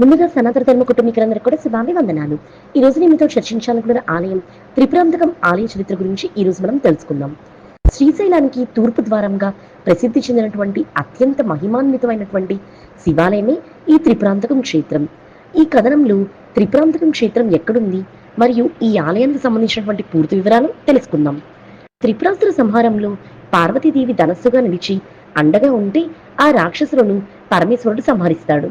ముందుగా సనాతన ధర్మ కుటుంబీకులందరూ కూడా శుభామి వందనాలు ఈ రోజు నేను మీతో చర్చించాలనుకున్న ఆలయం త్రిపురాంతకం ఆలయ చరిత్ర గురించి ఈ రోజు మనం తెలుసుకుందాం. శ్రీశైలానికి తూర్పు ద్వారంగా ప్రసిద్ధి చెందినటువంటి అత్యంత మహిమాన్వితమైనటువంటి శివాలయమే ఈ త్రిపురాంతకం క్షేత్రం. ఈ కథనంలో త్రిపురాంతకం క్షేత్రం ఎక్కడుంది మరియు ఈ ఆలయానికి సంబంధించినటువంటి పూర్తి వివరాలు తెలుసుకుందాం. త్రిపురాసుర సంహారంలో పార్వతీదేవి ధనస్సుగా నిలిచి అండగా ఉంటే ఆ రాక్షసులను పరమేశ్వరుడు సంహరిస్తాడు.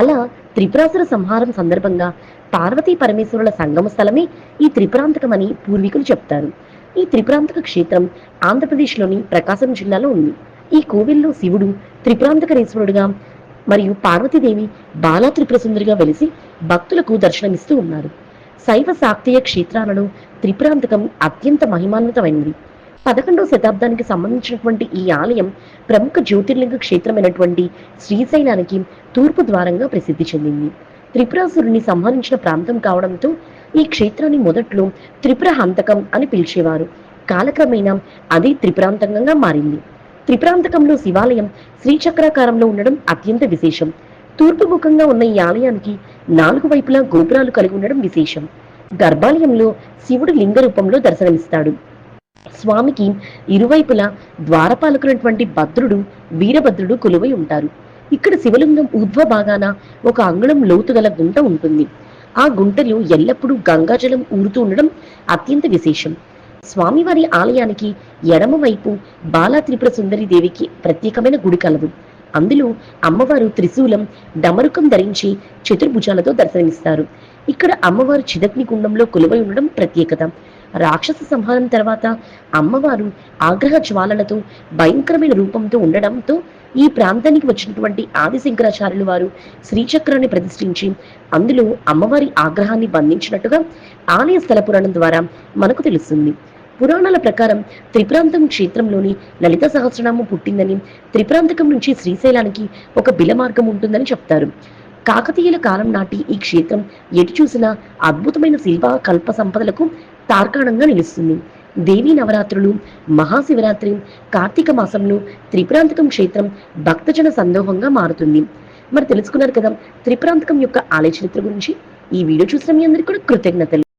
అలా త్రిపురాసుర సంహారం సందర్భంగా పార్వతీ పరమేశ్వరుల సంగమ స్థలమే ఈ త్రిపురాంతకమని పూర్వీకులు చెప్తారు. ఈ త్రిపురాంతక క్షేత్రం ఆంధ్రప్రదేశ్లోని ప్రకాశం జిల్లాలో ఉంది. ఈ కోవిల్లో శివుడు త్రిపురాంతకరేశ్వరుడుగా మరియు పార్వతీదేవి బాలా త్రిపుర సుందరిగా వెలిసి భక్తులకు దర్శనమిస్తూ ఉన్నారు. శైవ శాక్తీయ క్షేత్రాలలో త్రిపురాంతకం అత్యంత మహిమాన్వితమైనది. పదకొండవ శతాబ్దానికి సంబంధించినటువంటి ఈ ఆలయం ప్రముఖ జ్యోతిర్లింగ క్షేత్రమైనటువంటి శ్రీశైలానికి తూర్పు ద్వారంగా ప్రసిద్ధి చెందింది. త్రిపురాసురుని సంహరించిన ప్రాంతం కావడంతో ఈ క్షేత్రాన్ని మొదట్లో త్రిపుర హంతకం అని పిలిచేవారు. కాలక్రమేణా అది త్రిపురాంతకంగా మారింది. త్రిపురాంతకంలో శివాలయం శ్రీచక్రాకారంలో ఉండడం అత్యంత విశేషం. తూర్పు ముఖంగా ఉన్న ఈ ఆలయానికి నాలుగు వైపులా గోపురాలు కలిగి ఉండడం విశేషం. గర్భాలయంలో శివుడు లింగ రూపంలో దర్శనమిస్తాడు. స్వామికి ఇరువైపులా ద్వారపాలకులైనటువంటి భద్రుడు వీరభద్రుడు కొలువై ఉంటారు. ఇక్కడ శివలింగం ఊర్ధ్వ భాగాన ఒక అంగుళం లోతు గల గుంట ఉంటుంది. ఆ గుంటలో ఎల్లప్పుడూ గంగాజలం ఊరుతూ ఉండడం అత్యంత విశేషం. స్వామివారి ఆలయానికి ఎడమవైపు బాలా త్రిపుర సుందరి దేవికి ప్రత్యేకమైన గుడి కలదు. అందులో అమ్మవారు త్రిశూలం డమరుకం ధరించి చతుర్భుజాలతో దర్శనమిస్తారు. ఇక్కడ అమ్మవారు చిదగ్ని కుండంలో కొలువై ఉండడం ప్రత్యేకత. రాక్షస సంహారం తర్వాత అమ్మవారు ఆగ్రహ జ్వాలలతో భయంకరమైన రూపంతో ఉండడంతో ఈ ప్రాంతానికి వచ్చినటువంటి ఆదిశంకరాచార్యులు వారు శ్రీచక్రాన్ని ప్రతిష్ఠించి అందులో అమ్మవారి ఆగ్రహాన్ని బంధించినట్టుగా ఆలయ స్థల పురాణం ద్వారా మనకు తెలుస్తుంది. పురాణాల ప్రకారం త్రిప్రాంతం క్షేత్రంలోని లలిత సహస్రనామం పుట్టిందని త్రిప్రాంతకం నుంచి శ్రీశైలానికి ఒక బిల మార్గం ఉంటుందని చెప్తారు. కాకతీయుల కాలం నాటి ఈ క్షేత్రం ఎటు చూసినా అద్భుతమైన శిల్ప కల్ప సంపదలకు తార్కాణంగా నిలుస్తుంది. దేవీ నవరాత్రులు మహాశివరాత్రి కార్తీక మాసంలో త్రిపురాంతకం క్షేత్రం భక్తజన సందోహంగా మారుతుంది. మరి తెలుసుకున్నారు కదా త్రిపురాంతకం యొక్క ఆలయ చరిత్ర గురించి. ఈ వీడియో చూసిన మీ అందరికీ కూడా కృతజ్ఞతలు.